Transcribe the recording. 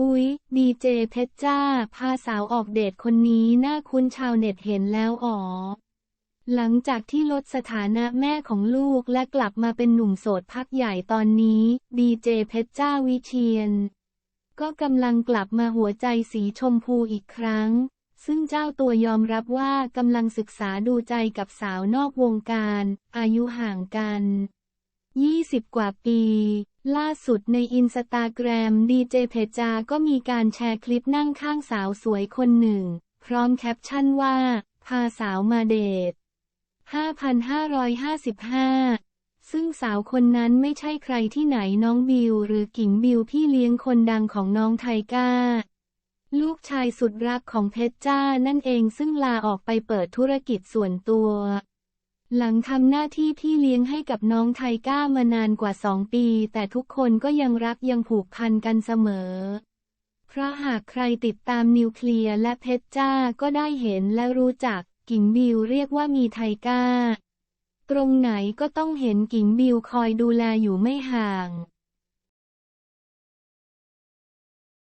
อุ๊ย ดีเจเพชรจ้า พาสาวออกเดทคนนี้น่าคุ้นชาวเน็ตเห็นแล้วอ๋อ หลังจากที่ลดสถานะแม่ของลูกและกลับมาเป็นหนุ่มโสดพักใหญ่ตอนนี้ ดีเจเพชรจ้าวิเชียน ก็กำลังกลับมาหัวใจสีชมพูอีกครั้ง ซึ่งเจ้าตัวยอมรับว่ากำลังศึกษาดูใจกับสาวนอกวงการ อายุห่างกัน 20 กว่าปี ล่าสุดในอินสตาแกรมดีเจเพจา ก็มีการแชร์คลิปนั่งข้างสาวสวยคนหนึ่ง พร้อมแคปชั่นว่า พาสาวมาเดท 5,555 ซึ่งสาวคนนั้นไม่ใช่ใครที่ไหนน้องบิวหรือกิ่งบิวพี่เลี้ยงคนดังของน้องไทก้า ลูกชายสุดรักของเพชรจ้านั่นเองซึ่งลาออกไปเปิดธุรกิจส่วนตัว หลังทำหน้าที่พี่เลี้ยงให้กับน้องไทก้ามานานกว่าสองปี แต่ทุกคนก็ยังรักยังผูกพันกันเสมอ เพราะหากใครติดตามนิวเคลียร์และเพชรจ้าก็ได้เห็นและรู้จักกิ่งบิวเรียกว่ามีไทก้า ตรงไหนก็ต้องเห็นกิ่งบิวคอยดูแลอยู่ไม่ห่าง